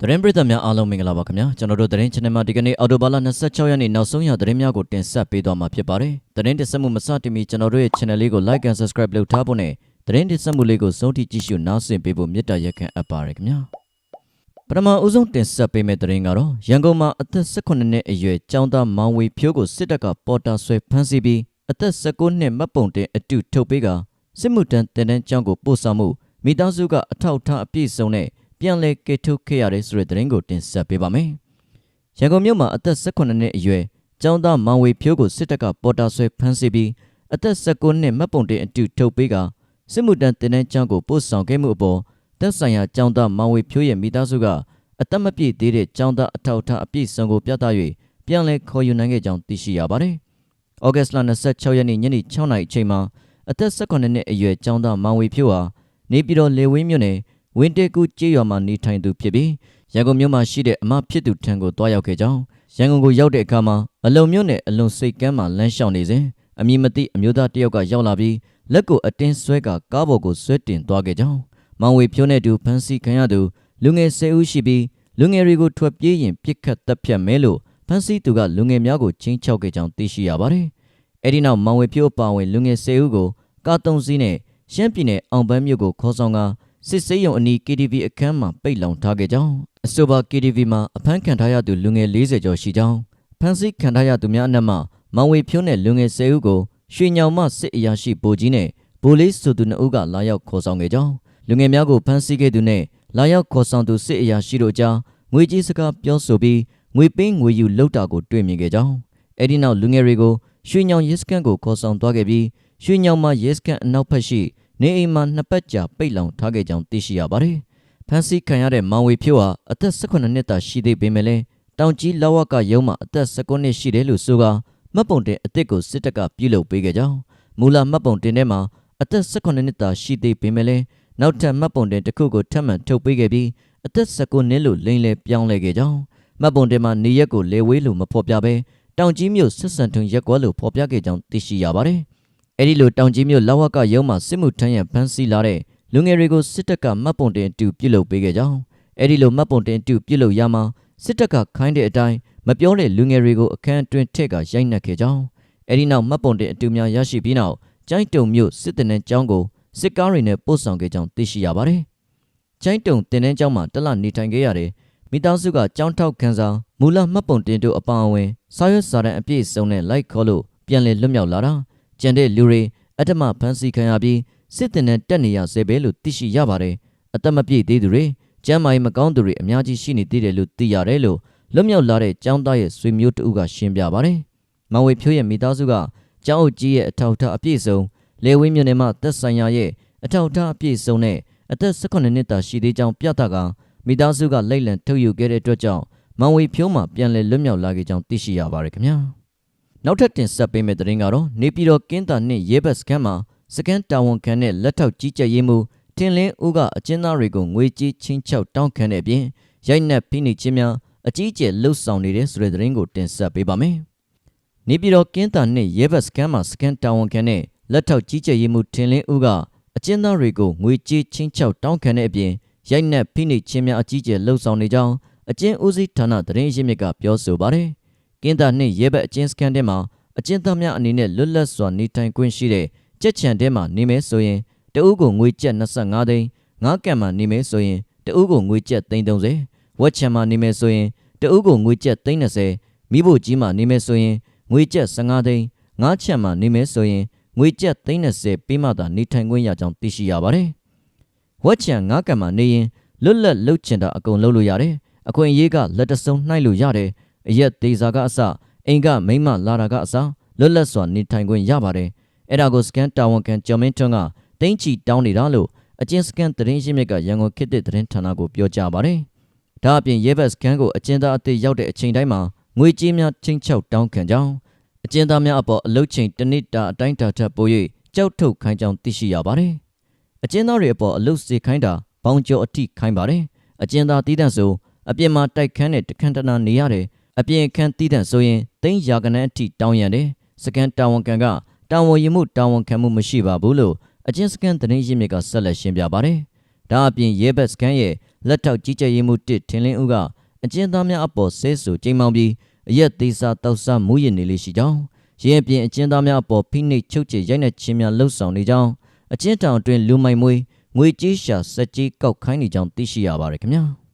သတင်းပရိသတ်များအားလုံးမင်္ဂလာပါခင်ဗျာကျွန်တော်တို့သတင်း channel မှာဒီကနေ့အော်တိုဘာလ26ရက်နေ့နောက်ဆုံးရသတင်းများကိုတင်ဆက်ပေးသွားမှာဖြစ်ပါတယ်သတင်းတင်ဆက်မှုမစတင်မီကျွန်တော်တို့ရဲ့ channel လေးကို like and subscribe လုပ်ထားဖို့နဲ့သတင်းတင်ဆက်မှုလေးကိုစုံထိကြည့်ရှုနားဆင်ပေးဖို့မေတ္တာရက်ခံအပ်ပါတယ်ခင်ဗျာပထမဦးဆုံးတင်ဆက်ပေးမယ့်သတင်းကတော့ရန်ကုန်မှာအသက်18နှစ်အရွယ်ကျောင်းသားမောင်ဝေဖြိုးကိုစစ်တပ်ကပေါ်တာဆွဲဖမ်းဆီးပြီးအသက်19နှစ်မှတ်ပုံတင်အတုထုတ်ပေးကစစ်မှုတန်းတင်တန်းကျောင်းကိုပို့ဆောင်မှုမိသားစုကအထောက်အထားအပြည့်စုံနဲ့ ပြန်လည်ကယ်ထုတ်ခဲ့ရတဲ့ဆိုတဲ့သတင်းကိုတင်ဆက်ပေးပါမယ်။ရန်ကုန်မြို့မှာအသက်18နှစ်အရွယ်ကျောင်းသားမောင်ဝေဖြိုးကိုစစ်တပ်ကပေါ်တာဆွဲဖမ်းဆီးပြီးအသက်19နှစ်မှတ်ပုံတင်အတူထုတ်ပေးကစစ်မှုတန်းတင်တဲ့ကျောင်းကိုပို့ဆောင်ခဲ့မှုအပေါ်သက်ဆိုင်ရာကျောင်းသားမောင်ဝေဖြိုးရဲ့မိသားစုကအသက်မပြည့်သေးတဲ့ကျောင်းသားအထောက်အထားအပြည့်စုံကိုပြသ၍ပြန်လည်ခေါ်ယူနိုင်ခဲ့ကြောင်းသိရှိရပါတယ်။ဩဂတ်စ်လ26ရက်နေ့ညနေ6နာရီအချိန်မှာအသက်18နှစ်အရွယ်ကျောင်းသားမောင်ဝေဖြိုးဟာနေပြည်တော်လေဝင်းမြို့နယ် ဝင်းတဲကူကြေးရွာမှာနေထိုင်သူဖြစ်ပြီးရန်ကုန်မြို့မှာရှိတဲ့အမဖြစ်သူထံကိုတွားရောက်ခဲ့ကြောင်းရန်ကုန်ကိုရောက်တဲ့အခါမှာအလုံမြို့နယ်အလုံစိတ်ကမ်းမှာလမ်းလျှောက်နေစဉ်အမည်မသိအမျိုးသားတစ်ယောက်ကရောက်လာပြီးလက်ကိုအတင်းဆွဲကကားပေါ်ကိုဆွဲတင်သွားခဲ့ကြောင်းမောင်ဝေဖြိုးနဲ့တူဖမ်းဆီးခံရသူလူငယ်၁၀ဦးရှိပြီးလူငယ်တွေကိုထွက်ပြေးရင်ပြစ်ခတ်တပ်ဖြတ်မဲလို့ဖမ်းဆီးသူကလူငယ်များကိုချင်းချောက်ခဲ့ကြောင်းသိရှိရပါတယ်။အဲဒီနောက်မောင်ဝေဖြိုးအပါအဝင်လူငယ်၁၀ဦးကိုကားသုံးစီးနဲ့ရှမ်းပြည်နယ်အောင်ပန်းမြို့ကိုခေါ်ဆောင်ကာ စစ်စေးရုံအနီး KTV အခန်းမှာပိတ်လောင်ထားခဲ့ကြောင်းအဆိုပါ KTV မှာအဖမ်းခံထားရသူလူငယ်40ကျော်ရှိကြောင်းဖမ်းဆီးခံထားရသူများအနက်မှမောင်ဝေဖြိုးနဲ့လူငယ်10ဦးကိုရွှေညောင်မစစ်အရာရှိဗိုလ်ကြီးနဲ့ဗိုလ်လေးဆိုသူ2ဦးကလာရောက်ခေါ်ဆောင်ခဲ့ကြောင်းလူငယ်များကိုဖမ်းဆီးခဲ့သူနဲ့လာရောက်ခေါ်ဆောင်သူစစ်အရာရှိတို့ကြားငွေကြီးစကားပြောဆိုပြီးငွေပင်းငွေယူလောက်တာကိုတွေ့မြင်ခဲ့ကြောင်းအဲ့ဒီနောက်လူငယ်တွေကိုရွှေညောင်ရဲစခန်းကိုခေါ်ဆောင်သွားခဲ့ပြီးရွှေညောင်မရဲစခန်းအနောက်ဘက်ရှိ နေအိမ်မှာနှစ်ပတ်ကြာပိတ်လောင်ထားခဲ့ကြောင်းသိရှိရပါတယ်။ဖမ်းဆီးခံရတဲ့မောင်ဝေဖြိုးဟာအသက်18နှစ်သာရှိသေးပေမဲ့လည်းတောင်ကြီးလောက်ဝကရုံးမှာအသက်19နှစ်ရှိတယ်လို့ဆိုကာမှတ်ပုံတင်အစ်စ်ကိုစစ်တပ်ကပြုလုပ်ပေးခဲ့ကြောင်းမူလမှတ်ပုံတင်ထဲမှာအသက်18နှစ်သာရှိသေးပေမဲ့လည်းနောက်ထပ်မှတ်ပုံတင်တစ်ခုကိုထပ်မံထုတ်ပေးခဲ့ပြီးအသက်19နှစ်လို့လိမ့်လဲပြောင်းလဲခဲ့ကြောင်းမှတ်ပုံတင်မှာနေရက်ကိုလေဝေးလို့မဖော်ပြဘဲတောင်ကြီးမြို့ဆက်ဆံထုံရက်ကွက်လို့ဖော်ပြခဲ့ကြောင်းသိရှိရပါတယ်။ အဲဒီလိုတောင်ကြီးမြို့လောက်ဝကရုံးမှာစစ်မှုထမ်းရန်ဖမ်းဆီးလာတဲ့လူငယ်တွေကိုစစ်တပ်ကမှတ်ပုံတင်အတူပြုလုပ်ပေးခဲ့ကြောင်းအဲဒီလိုမှတ်ပုံတင်အတူပြုလုပ်ရမှာစစ်တပ်ကခိုင်းတဲ့အတိုင်းမပြောတဲ့လူငယ်တွေကိုအခန်းအတွင်းထည့်ကရိုက်နှက်ခဲ့ကြောင်းအဲဒီနောက်မှတ်ပုံတင်အတူများရရှိပြီးနောက်ကျိုင်းတုံမြို့စစ်တပ်နဲ့ကျောင်းကိုစစ်ကားတွေနဲ့ပို့ဆောင်ခဲ့ကြောင်းသိရှိရပါတယ်။ကျိုင်းတုံတင်တဲ့ကျောင်းမှာတလနေထိုင်ခဲ့ရတဲ့မိသားစုကကျောင်းထောက်ခံစာမူလမှတ်ပုံတင်တို့အပါအဝင်စာရွက်စာတမ်းအပြည့်စုံနဲ့လိုက်ခေါ်လို့ပြန်လည်လွတ်မြောက်လာတာ ကျန်တဲ့လူတွေအတ္တမဖမ်းဆီးခံရပြီးစစ်တင်နဲ့တက်နေရစေပဲလို့သိရှိရပါတယ်အသက်မပြည့်သေးသူတွေကျမ်းမာရေးမကောင်းသူတွေအများကြီးရှိနေသေးတယ်လို့သိရတယ်လို့လွတ်မြောက်လာတဲ့ကျောင်းသားရဲ့ဆွေမျိုးတဦးကရှင်းပြပါတယ်။မောင်ဝေဖြိုးရဲ့မိသားစုကကျောင်းအုပ်ကြီးရဲ့အထောက်အထားအပြည့်စုံလေဝင်းမြို့နယ်မှာသက်ဆိုင်ရာရဲ့အထောက်အထားအပြည့်စုံနဲ့အသက်18နှစ်သာရှိသေးကြောင်းပြသကမိသားစုကလက်လံထုတ်ယူခဲ့တဲ့အတွက်ကြောင့်မောင်ဝေဖြိုးမှာပြန်လည်လွတ်မြောက်လာခဲ့ကြောင်းသိရှိရပါတယ်ခင်ဗျာ။ နောက်ထပ်တင်ဆက်ပေးမယ့်သတင်းကတော့နေပြည်တော်ကင်းတာနှင့်ရဲဘက်စခန်းမှာစကန်တာဝန်ခံတဲ့လက်ထောက်ကြီးကြပ်ရေးမှူးထင်လင်းဦးကအကျဉ်းသားတွေကိုငွေကြေးချင်းချောက်တောင်းခံတဲ့အပြင်ရိုက်နှက်ဖိနှိပ်ခြင်းများအကြီးအကျယ်လှုပ်ဆောင်နေတဲ့ဆိုတဲ့သတင်းကိုတင်ဆက်ပေးပါမယ်။နေပြည်တော်ကင်းတာနှင့်ရဲဘက်စကန်မှာစကန်တာဝန်ခံတဲ့လက်ထောက်ကြီးကြပ်ရေးမှူးထင်လင်းဦးကအကျဉ်းသားတွေကိုငွေကြေးချင်းချောက်တောင်းခံတဲ့အပြင်ရိုက်နှက်ဖိနှိပ်ခြင်းများအကြီးအကျယ်လှုပ်ဆောင်နေကြောင်းအကျဉ်းဦးစီးဌာနသတင်းရင်းမြစ်ကပြောဆိုပါတယ်။ ကင်းတာနှင့်ရဲဘက်အကျဉ်းစခန်းထဲမှာအကျဉ်းသားများအနေနဲ့လွတ်လပ်စွာနေထိုင်ခွင့်ရှိတဲ့ကြက်ချံထဲမှာနေမယ်ဆိုရင်တဦးကိုငွေကျပ်25သိန်းငါးကံမှာနေမယ်ဆိုရင်တဦးကိုငွေကျပ်330ဝက်ချံမှာနေမယ်ဆိုရင်တဦးကိုငွေကျပ်330မိဖို့ကြီးမှာနေမယ်ဆိုရင်ငွေကျပ်15သိန်းငါးချံမှာနေမယ်ဆိုရင်ငွေကျပ်330ပေးမှသာနေထိုင်ခွင့်ရကြောင်းသိရှိရပါတယ်ဝက်ချံငါးကံမှာနေရင်လွတ်လပ်လှုပ်ချင်တာအကုန်လုပ်လို့ရတယ်အခွင့်အရေးကလက်တစုံနှိုက်လို့ရတယ် အရက်သေးစာကအစအိမ်ကမိမလာတာကအစလွတ်လပ်စွာနေထိုင်ခွင့်ရပါတယ်အဲ့ဒါကိုစကန်တာဝန်ခံကျော်မင်းထွန်းကတင်းချီတောင်းနေတာလို့အကျဉ်းစကန်သတင်းရင်းမြစ်ကရန်ကုန်ခေတ်သစ်သတင်းဌာနကိုပြောကြားပါတယ်။ဒါအပြင်ရဲဘက်စကန်ကိုအကျဉ်းသားအသစ်ရောက်တဲ့အချိန်တိုင်းမှာငွေကြေးများချင်းချောက်တောင်းခံကြောင်းအကျဉ်းသားများအပေါ်အလုတ်ချိန်တစ်နှစ်တာအတိုင်းတာထက်ပို၍ကြောက်ထုတ်ခိုင်းကြောင်းသိရှိရပါတယ်။အကျဉ်းသားတွေအပေါ်အလုတ်စေခိုင်းတာဘောင်ကျော်အထိခိုင်းပါတယ်။အကျဉ်းသားတီးတန့်ဆိုအပြင်မှာတိုက်ခန်းနဲ့တခန်းတနာနေရတယ်။ အပြင်ခန်းတီးတန့်ဆိုရင်သိန်းရာကနန်းအထိတောင်းရတယ်။စကန်တာဝန်ခံကတာဝန်ယူမှုတာဝန်ခံမှုမရှိပါဘူးလို့အချင်းစကန်သတင်းရင်းမြစ်ကဆက်လက်ရှင်းပြပါတယ်။ဒါအပြင်ရဲဘက်စကန်ရဲ့လက်ထောက်ကြီးကြပ်ရေးမှူးတစ်ထင်လင်းဦးကအကျဉ်းသားများအပေါ်ဆဲဆိုချိန်မောင်းပြီးအရက်သေးစားတောက်စားမူးယစ်နေလေရှိကြောင်းရင်းအပြင်အကျဉ်းသားများအပေါ်ဖိနှိပ်ချုပ်ချယ်ရိုက်နှက်ခြင်းများလှုပ်ဆောင်နေကြောင်းအကျဉ်းထောင်အတွင်းလူမိုင်မွေးငွေကြေးရှာစက်ကြီးကောက်ခိုင်းနေကြောင်းသိရှိရပါတယ်ခင်ဗျာ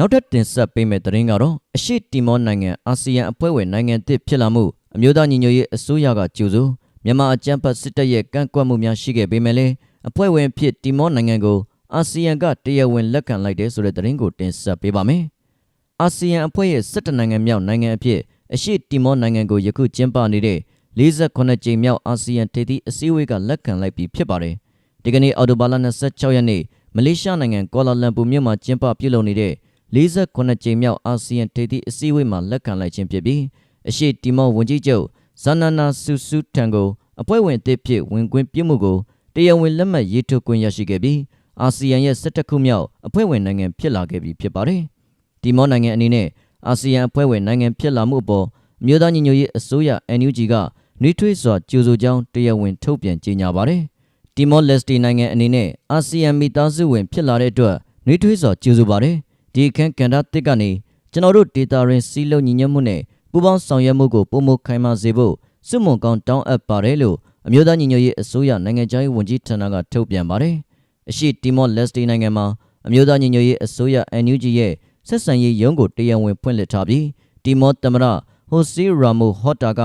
နောက်ထပ်တင်ဆက်ပေးမယ့်သတင်းကတော့အရှိတီမောနိုင်ငံအာဆီယံအဖွဲ့ဝင်နိုင်ငံတစ်ဖြစ်လာမှုအမျိုးသားညီညွတ်ရေးအစိုးရကကြိုဆိုမြန်မာအကြမ်းဖက်စစ်တပ်ရဲ့ကန့်ကွက်မှုများရှိခဲ့ပေမဲ့လည်းအဖွဲ့ဝင်ဖြစ်တီမောနိုင်ငံကိုအာဆီယံကတရားဝင်လက်ခံလိုက်တဲ့ဆိုတဲ့သတင်းကိုတင်ဆက်ပေးပါမယ်။အာဆီယံအဖွဲ့ရဲ့17နိုင်ငံမြောက်နိုင်ငံအဖြစ်အရှိတီမောနိုင်ငံကိုယခုကျင်းပနေတဲ့48ကြိမ်မြောက်အာဆီယံထိပ်သီးအစည်းအဝေးကလက်ခံလိုက်ပြီးဖြစ်ပါတယ်။ဒီကနေ့အော်တိုဘာလ26ရက်နေ့မလေးရှားနိုင်ငံကွာလာလမ်ပူမြို့မှာကျင်းပပြုလုပ်နေတဲ့ 48ကြိမ်မြောက်အာဆီယံထိပ်သီးအစည်းအဝေးမှာလက်ခံလိုက်ခြင်းဖြစ်ပြီးအရှိတီမောဝန်ကြီးချုပ်ဇာနာနာဆူဆူထံကိုအဖွဲ့ဝင်အသစ်ဖြစ်ဝင်ခွင့်ပြုမှုကိုတရားဝင်လက်မှတ်ရေးထိုးခွင့်ရရှိခဲ့ပြီးအာဆီယံရဲ့17ခုမြောက်အဖွဲ့ဝင်နိုင်ငံဖြစ်လာခဲ့ပြီဖြစ်ပါတယ်။ဒီမောနိုင်ငံအနေနဲ့အာဆီယံအဖွဲ့ဝင်နိုင်ငံဖြစ်လာမှုအပေါ်အမျိုးသားညီညွတ်ရေးအစိုးရ NUG ကနှွေးထွေးစွာကြိုဆိုကြောင်းတရားဝင်ထုတ်ပြန်ကြေညာပါတယ်။တီမောလက်စတီနိုင်ငံအနေနဲ့အာဆီယံမိသားစုဝင်ဖြစ်လာတဲ့အတွက်နှွေးထွေးစွာကြိုဆိုပါတယ်။ ဒီအခန်းကဏ္ဍတစ်ကနေကျွန်တော်တို့ဒေတာရင်းစီးလုံးညီညွတ်မှုနဲ့ပူးပေါင်းဆောင်ရွက်မှုကိုပုံမခိုင်မာစေဖို့စွမွန်ကောင်းတောင်းအပ်ပါတယ်လို့အမျိုးသားညီညွတ်ရေးအစိုးရနိုင်ငံခြားရေးဝန်ကြီးဌာနကထုတ်ပြန်ပါတယ်။အရှိတီမောလက်စတီနိုင်ငံမှာအမျိုးသားညီညွတ်ရေးအစိုးရ NUG ရဲ့ဆက်ဆံရေးရုံးကိုတရားဝင်ဖွင့်လှစ်ထားပြီးတီမောသမ္မတဟိုစီရာမိုဟော့တာက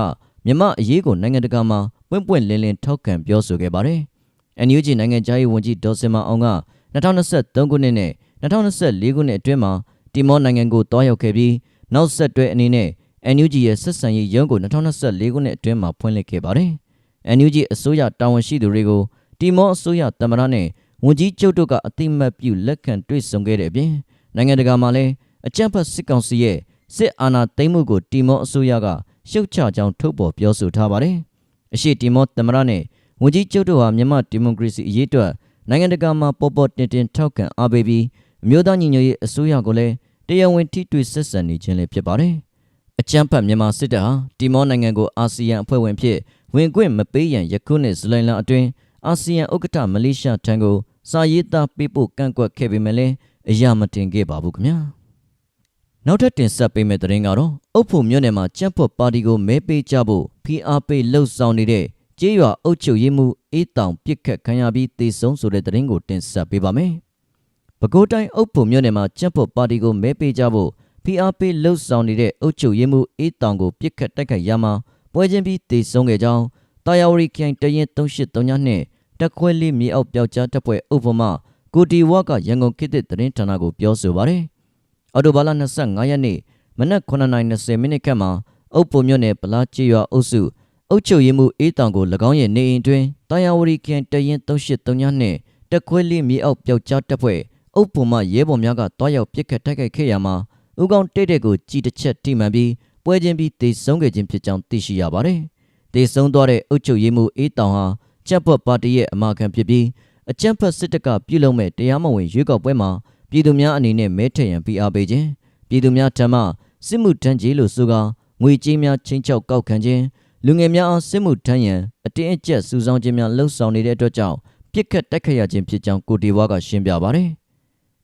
မြမအရေးကိုနိုင်ငံတကာမှာပွင့်ပွင့်လင်းလင်းထောက်ခံပြောဆိုခဲ့ပါတယ်။ NUG နိုင်ငံခြားရေးဝန်ကြီးဒေါ်စင်မအောင်က2023ခုနှစ်နဲ့ 2024ခုနှစ်အတွင်းမှာတီမောနိုင်ငံကိုတွားရောက်ခဲ့ပြီးနောက်ဆက်တွဲအနေနဲ့ NUG ရဲ့ဆက်ဆံရေးရုံးကို2024ခုနှစ်အတွင်းမှာဖွင့်လှစ်ခဲ့ပါတယ်။ NUG အစိုးရတာဝန်ရှိသူတွေကိုတီမောအစိုးရသမ္မတနဲ့ဝန်ကြီးချုပ်တို့ကအတိမတ်ပြုလက်ခံတွေ့ဆုံခဲ့တဲ့အပြင်နိုင်ငံတကာမှာလည်းအကြမ်းဖက်စစ်ကောင်စီရဲ့စစ်အာဏာသိမ်းမှုကိုတီမောအစိုးရကရှုတ်ချကြောင်းထုတ်ပေါ်ပြောဆိုထားပါတယ်။အရှိတီမောသမ္မတနဲ့ဝန်ကြီးချုပ်တို့ဟာမြန်မာဒီမိုကရေစီအရေးအတွက်နိုင်ငံတကာမှာပေါ်ပေါ်တင်တင်ထောက်ခံအားပေးပြီး အမျိုးသားညီညွတ်ရေးအစိုးရကိုလည်းတရားဝင်ထိတွေ့ဆက်ဆံနေခြင်းလည်းဖြစ်ပါတယ်။အကြမ်းဖက်မြန်မာစစ်တပ်ဟာတီမောနိုင်ငံကိုအာဆီယံအဖွဲ့ဝင်ဖြစ်ဝင်ခွင့်မပေးရန်ယခုနှစ်ဇူလိုင်လအတွင်းအာဆီယံဥက္ကဋ္ဌမလေးရှားထံကိုစာရေးသားပေးပို့ကန့်ကွက်ခဲ့ပေမဲ့လည်းအရာမတင်ခဲ့ပါဘူးခင်ဗျာနောက်ထပ်တင်ဆက်ပေးမယ့်သတင်းကတော့အုပ်ဖို့မြို့နယ်မှာကြက်ဖွတ်ပါတီကိုမဲပေးကြဖို့ဖိအားပေးလှုပ်ဆောင်နေတဲ့ကျေးရွာအုပ်ချုပ်ရေးမှူးအေးတောင်ပြစ်ခတ်ခံရပြီးတေဆုံးဆိုတဲ့သတင်းကိုတင်ဆက်ပေးပါမယ် ပဲခူးတိုင်းအုပ်ဖို့မြို့နယ်မှာကြက်ဖွတ်ပါတီကိုမဲပေးကြဖို့ဖိအားပေးလှုပ်ဆောင်နေတဲ့အုပ်ချုပ်ရေးမှူးအေးတောင်ကိုပြစ်ခတ်တိုက်ခိုက်ရမှာပွဲချင်းပြီးတေဆုံးခဲ့ကြောင်းတာယာဝရီခိုင်တရင်3839နဲ့တက်ခွဲလေးမြေအောက်ပျောက်ကြားတပ်ဖွဲ့ဥပမာကိုတီဝါကရန်ကုန်ခေတ်သစ်သတင်းဌာနကိုပြောဆိုပါတယ်။အော်တိုဘာလ25ရက်နေ့မနက်9:20မိနစ်ခန့်မှာအုပ်ပုံမြို့နယ်ပလားချေရွာအုပ်စုအုပ်ချုပ်ရေးမှူးအေးတောင်ကို၎င်းရဲ့နေအိမ်တွင်တာယာဝရီကန်တရင်3839နှင့်တက်ခွဲလေးမြေအောက်ပျောက်ကြားတပ်ဖွဲ့ အုပ်ပုံမှရဲဘော်များကတွားရောက်ပစ်ခတ်တိုက်ခိုက်ခဲ့ရမှာဥကောင်တိတ်တဲ့ကိုကြီးတစ်ချက်ထိမှန်ပြီးပွဲချင်းပြီးတေဆုံးခဲ့ခြင်းဖြစ်ကြောင်းသိရှိရပါတယ်။တေဆုံးသွားတဲ့အုပ်ချုပ်ရေးမှူးအေးတောင်ဟာချက်ပွက်ပါတီရဲ့အမာခံဖြစ်ပြီးအကြမ်းဖက်စစ်တပ်ကပြုလုပ်မဲ့တရားမဝင်ရွေးကောက်ပွဲမှာပြည်သူများအနေနဲ့မဲထည့်ရန်ဖိအားပေးခြင်းပြည်သူများထံမှစစ်မှုထမ်းကြီးလို့ဆိုကာငွေကြေးများချင်းချောက်ကောက်ခံခြင်းလူငယ်များအားစစ်မှုထမ်းရန်အတင်းအကျပ်စုဆောင်းခြင်းများလှုံ့ဆော်နေတဲ့အတွက်ကြောင့်ပြစ်ခတ်တိုက်ခတ်ရခြင်းဖြစ်ကြောင်းကိုတီဝါကရှင်းပြပါတယ်။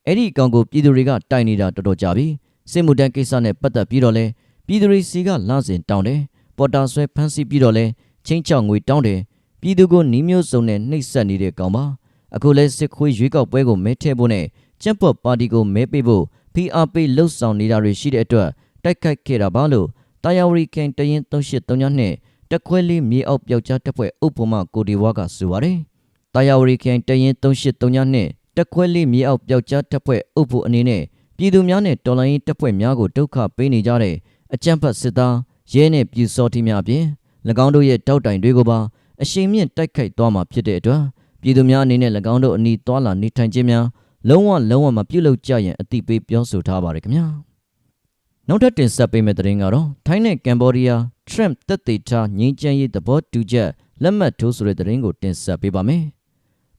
အဲ့ဒီအကောင်ကိုပြည်သူတွေကတိုက်နေတာတော်တော်ကြာပြီစစ်မှုထမ်းကိစ္စနဲ့ပတ်သက်ပြီးတော့လဲပြည်သူတွေစီကလစဉ်တောင်းတယ်ပေါ်တာဆွဲဖမ်းဆီးပြီးတော့လဲချင်းချောက်ငွေတောင်းတယ်ပြည်သူကိုနှီးမျိုးစုံနဲ့နှိပ်စက်နေတဲ့ကောင်ပါအခုလဲစစ်ခွေးရွေးကောက်ပွဲကိုမဲထည့်ဖို့နဲ့ကြက်ပေါ်ပါတီကိုမဲပေးဖို့ PRP လှုပ်ဆောင်နေတာတွေရှိတဲ့အတွက်တိုက်ခိုက်ခဲ့တာပါလို့တာယာဝရီကန်တရင်3839နဲ့တက်ခွဲလေးမြေအောက်ပျောက်ကြားတပ်ဖွဲ့ဥပမာကိုဒီဝါကဆိုပါတယ်တာယာဝရီကန်တရင်3839နဲ့ တက်ခွဲလေးမြေအောက်ပျောက်ကြားတပ်ဖွဲ့ဥပအနေနဲ့ပြည်သူများနဲ့တော်လိုင်းတပ်ဖွဲ့များကိုဒုက္ခပေးနေကြတဲ့အကြမ်းဖက်စစ်သားရဲနဲ့ပြည်စောတိများအပြင်၎င်းတို့ရဲ့တောက်တိုင်တွေကိုပါအရှိန်မြင့်တိုက်ခိုက်သွားမှာဖြစ်တဲ့အတွက်ပြည်သူများအနေနဲ့၎င်းတို့အနီးသွာလာနေထိုင်ခြင်းများလုံးဝလုံးဝမပြုတ်လုကြရန်အတိပေးပြောဆိုထားပါတယ်ခင်ဗျာနောက်ထပ်တင်ဆက်ပေးမယ့်သတင်းကတော့ထိုင်းနဲ့ကမ်ဘောဒီးယား Trump တက်သေးထားငြိမ်းချမ်းရေးသဘောတူချက်လက်မှတ်ထိုးဆိုတဲ့သတင်းကိုတင်ဆက်ပေးပါမယ်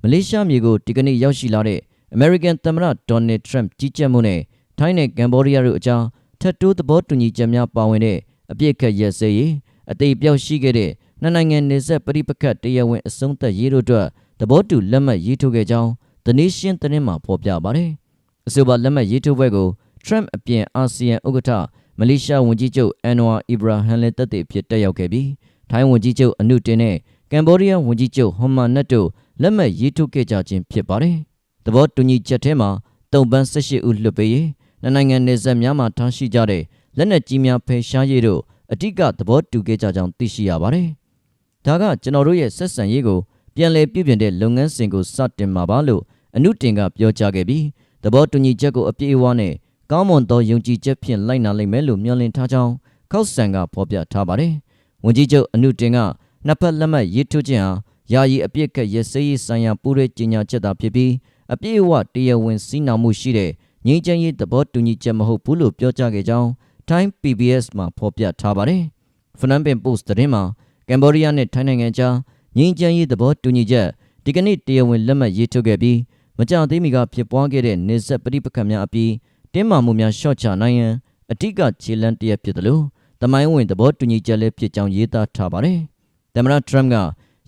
မလေးရှားမြေကိုဒီကနေ့ရောက်ရှိလာတဲ့ American သမ္မတ Donald Trump ကြီးကြပ်မှုနဲ့ထိုင်းနဲ့ကမ်ဘောဒီးယားတို့အကြားထပ်တိုးသဘောတူညီချက်များပါဝင်တဲ့အပြစ်ခတ်ရက်စဲရေးအသေးပြောက်ရှိခဲ့တဲ့နှစ်နိုင်ငံနေဆက်ပရိပခတ်တရားဝင်အဆုံးသတ်ရေးတို့အတွက်သဘောတူလက်မှတ်ရေးထိုးခဲ့ကြောင်း The Nation သတင်းမှာဖော်ပြပါတယ်။အဆိုပါလက်မှတ်ရေးထိုးပွဲကို Trump အပြင်အာဆီယံဥက္ကဋ္ဌမလေးရှားဝန်ကြီးချုပ်အန်နဝါအီဘရာဟန်လည်းတက်တဲ့အဖြစ်တက်ရောက်ခဲ့ပြီးထိုင်းဝန်ကြီးချုပ်အနုတင်နဲ့ကမ်ဘောဒီးယားဝန်ကြီးချုပ်ဟွန်မာနတ်တို့ လက်မှတ်ရေးထိုးခဲ့ကြခြင်းဖြစ်ပါတယ်။သဘောတူညီချက်ထဲမှာတုံပန်း18ဦးလွှတ်ပေးရေးနှစ်နိုင်ငံနယ်စပ်များမှာထားရှိကြတဲ့လက်နက်ကြီးများဖယ်ရှားရေးတို့အဓိကသဘောတူခဲ့ကြကြောင်းသိရှိရပါတယ်။ဒါကကျွန်တော်တို့ရဲ့ဆက်ဆံရေးကိုပြန်လည်ပြုပြင်တဲ့လုပ်ငန်းစဉ်ကိုစတင်မှာပါလို့အနုတင်ကပြောကြားခဲ့ပြီးသဘောတူညီချက်ကိုအပြည့်အဝနဲ့ကောင်းမွန်သောယုံကြည်ချက်ဖြင့်လိုက်နာလိမ့်မယ်လို့မျှော်လင့်ထားကြောင်းခောက်ဆန်ကဖော်ပြထားပါတယ်။ဝန်ကြီးချုပ်အနုတင်ကနှစ်ဖက်လက်မှတ်ရေးထိုးခြင်းဟာ ယာယီအပြစ်ခတ်ရစရေးဆိုင်ရာပူးရဲကြေညာချက်သာဖြစ်ပြီးအပြည့်အဝတရားဝင်စီးနှောင်မှုရှိတဲ့ငြိမ်းချမ်းရေးသဘောတူညီချက်မဟုတ်ဘူးလို့ပြောကြားခဲ့ကြောင်း Time PBS မှာဖော်ပြထားပါတယ်။ Phnom Penh Post သတင်းမှာကမ်ဘောဒီးယားနဲ့ထိုင်းနိုင်ငံကြားငြိမ်းချမ်းရေးသဘောတူညီချက်ဒီကနေ့တရားဝင်လက်မှတ်ရေးထိုးခဲ့ပြီးမကြသေးမီကဖြစ်ပွားခဲ့တဲ့နေဆက်ပဋိပက္ခများအပြီးတင်းမာမှုများရှော့ချနိုင်ရန်အထူးကခြေလှမ်းတစ်ရပ်ဖြစ်တယ်လို့တမိုင်းဝင်သဘောတူညီချက်လည်းဖြစ်ကြောင်းရေးသားထားပါတယ်။သမ္မတထရမ့်က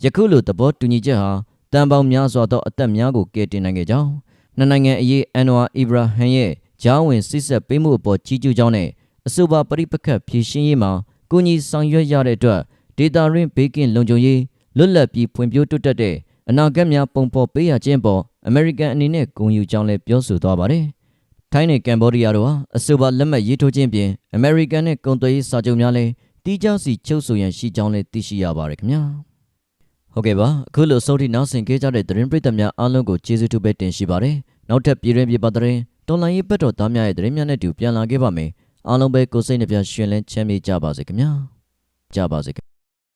ယခုလိုသဘောတူညီချက်ဟာတန်ပေါင်းများစွာသောအသက်များကိုကယ်တင်နိုင်ခဲ့ကြောင်းနှစ်နိုင်ငံအရေးအန်နဝါအီဘရာဟန်ရဲ့ဂျားဝင်စစ်ဆက်ပေးမှုအပေါ်ကြီးကျူးကြောင်းနဲ့အဆိုပါပဋိပက္ခဖြေရှင်းရေးမှာကိုကြီးဆောင်ရွက်ရတဲ့အတွက်ဒေတာရင်းဘေးကင်းလုံခြုံရေးလွတ်လပ်ပြီးဖွံ့ဖြိုးတိုးတက်တဲ့အနာဂတ်များပုံဖော်ပေးရခြင်းပေါ်အမေရိကန်အနေနဲ့ဂုဏ်ယူကြောင်းလည်းပြောဆိုသွားပါတယ်။ထိုင်းနဲ့ကမ်ဘောဒီးယားတို့ဟာအဆိုပါလက်မှတ်ရေးထိုးခြင်းပြင်အမေရိကန်နဲ့ကုန်သွယ်ရေးစာချုပ်များလည်းတီးခြားစီချုပ်ဆိုရန်ရှိကြောင်းလည်းသိရှိရပါတယ်ခင်ဗျာ။ ဟုတ်ကဲ့ပါအခုလိုအစိုးရနောက်ဆင်ခဲ့ကြတဲ့သတင်းပရိသတ်များအားလုံးကိုကျေးဇူးတူပဲတင်ရှိပါတယ်။နောက်ထပ်ပြည်တွင်းပြည်ပသတင်းတော်လိုင်းရေးဘက်တော်သားများရဲ့သတင်းများနဲ့တူပြန်လာခဲ့ပါမယ်။အားလုံးပဲကိုယ်စိတ်နှပြရှင်လန်းချမ်းမြေ့ကြပါစေခင်ဗျာ။ကြပါစေခင်